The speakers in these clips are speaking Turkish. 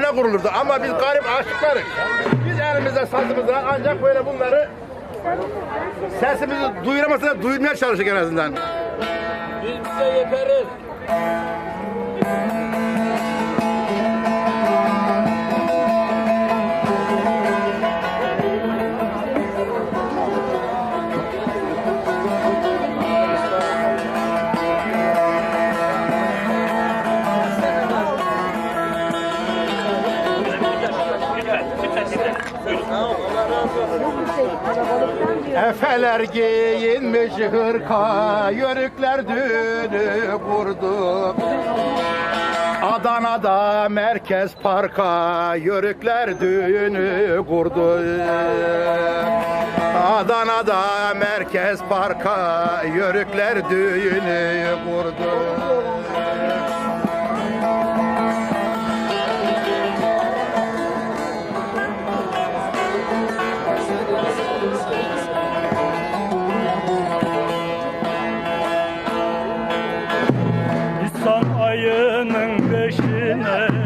ne kurulurdu ama biz garip aşıklarız. Biz elimizde sazımızda ancak böyle bunları sesimizi duyuramasına duyurmaya çalıştık en azından. Biz size yeteriz. Efeler giyinmiş hırka, yörükler düğünü kurdu. Adana'da merkez parka, yörükler düğünü kurdu. Adana'da merkez parka, yörükler düğünü kurdu.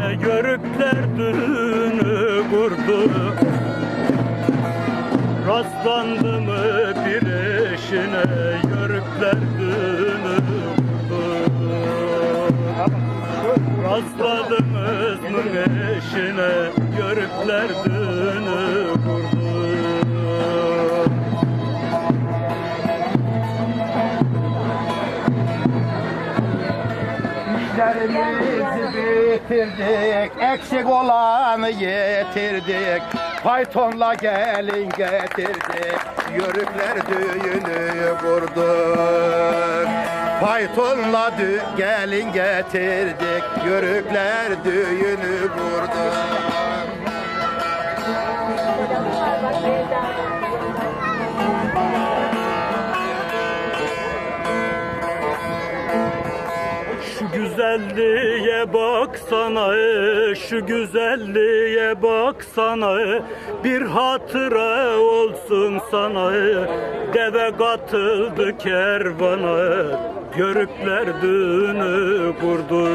Beşine yörükler düğünü kurdu. Rastlandı mı bir eşine yörükler düğünü kurdu. Rastladınız mı eşine yörükler düğünü Bitirdik, eksik olanı yetirdik. Faytonla gelin getirdik, yörükler düğünü kurduk. Faytonla dü- gelin getirdik, yörükler düğünü kurduk. Güzelliğe baksana, şu güzelliğe baksana. Bir hatıra olsun sana Deve katıldı kervana. Yörükler düğünü kurdu.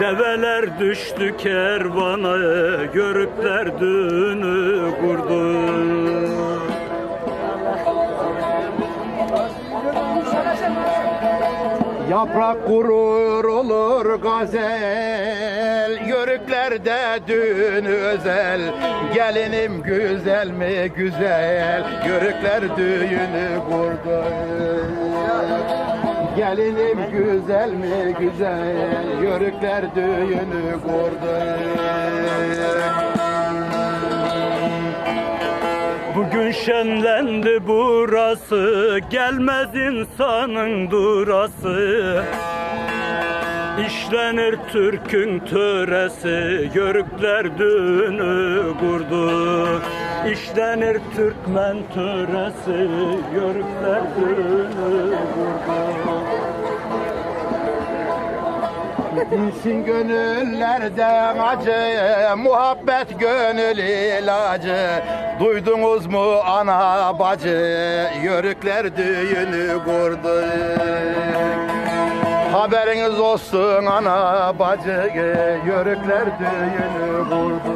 Develer düştü kervana Yörükler düğünü kurdu Yaprak kurur olur gazel Yörüklerde düğün özel. Gelinim güzel mi güzel Yörükler düğünü kurdu. Gelinim güzel mi güzel Yörükler düğünü kurdu Bugün şenlendi burası Gelmez insanın durası. İşlenir Türk'ün töresi Yörükler düğünü kurdu İşlenir Türkmen töresi Yörükler düğünü kurdu Bilsin gönüllerden acı, muhabbet gönül ilacı. Duydunuz mu ana bacı, yörükler düğünü kurdu. Haberiniz olsun ana bacı, yörükler düğünü kurdu.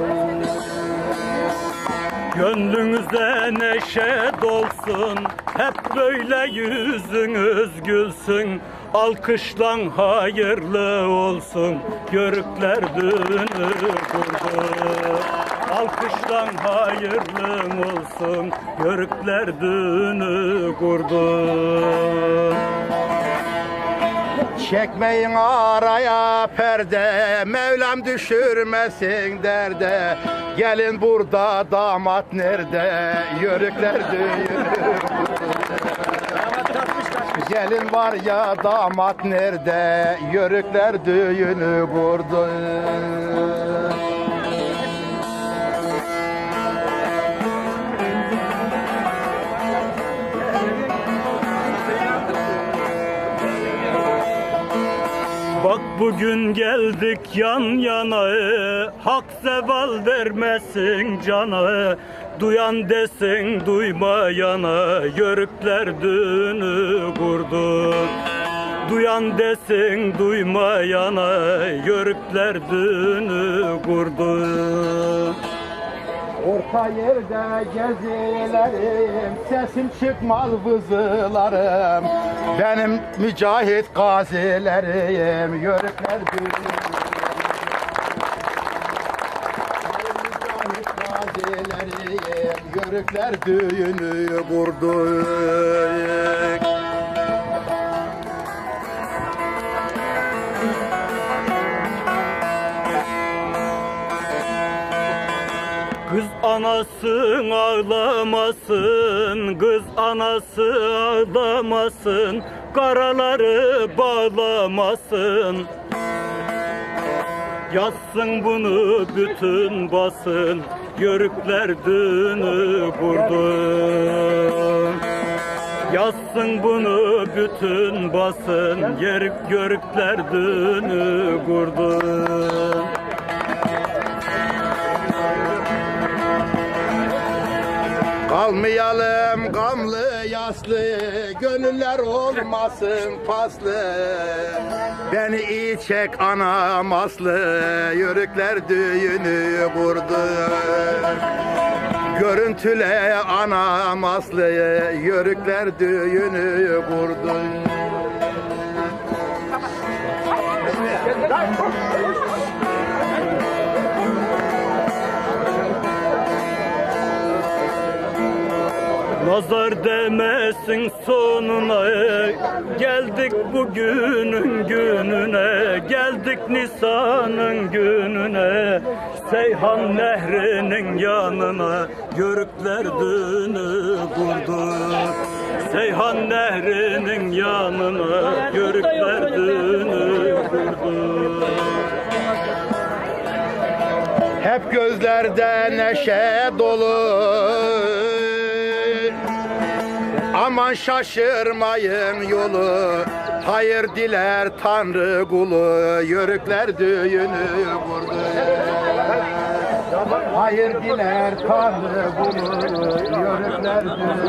Gönlünüzde neşe dolsun Hep böyle yüzünüz gülsün Alkışlan hayırlı olsun. Yörükler düğünü kurdu Alkışlan hayırlı olsun. Yörükler düğünü kurdu Çekmeyin araya perde, Mevlam düşürmesin derde. Gelin burada damat nerede, yörükler düğünü. Gelin var ya damat nerede, yörükler düğünü kurdu. Bak bugün geldik yan yana Hak zeval vermesin cana Duyan desin duymayana Yörükler düğünü kurduk Duyan desin duymayana Yörükler dünü kurdu Orta yerde gezilerim, sesim çıkmaz vızılarım. Benim mücahit gazilerim, yörükler düğünü. Benim mücahit gazilerim, yörükler düğünü kurduk. Kız anasın ağlamasın, kız anası ağlamasın, karaları bağlamasın. Yazsın bunu bütün basın, yörükler dünü kurdu. Yazsın bunu bütün basın, yörük yörükler dünü kurdu. Kalmayalım yaslı, gönüller olmasın paslı. Beni iyi çek anam aslı, yörükler düğünü kurdu. Görüntüle anam aslı, yörükler düğünü kurdu. Nazar demesin sonuna. Geldik bugünün gününe. Geldik Nisan'ın gününe. Seyhan nehrinin yanına. Yörükler dünü kurduk Seyhan nehrinin yanına. Yörükler dünü kurduk Hep gözlerde neşe dolu Aman şaşırmayın yolu. Hayır diler Tanrı kulu. Yörükler düğünü kurdu Hayır diler Tanrı kulu. Yörükler düğünü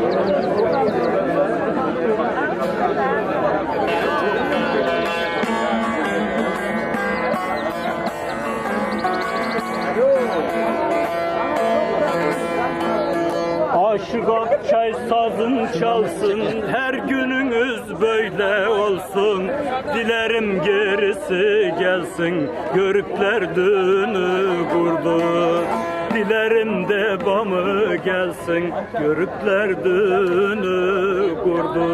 Aşık çalsın Her gününüz böyle olsun. Dilerim gerisi gelsin Yörükler dünü kurdu. Dilerim devamı gelsin Yörükler dünü kurdu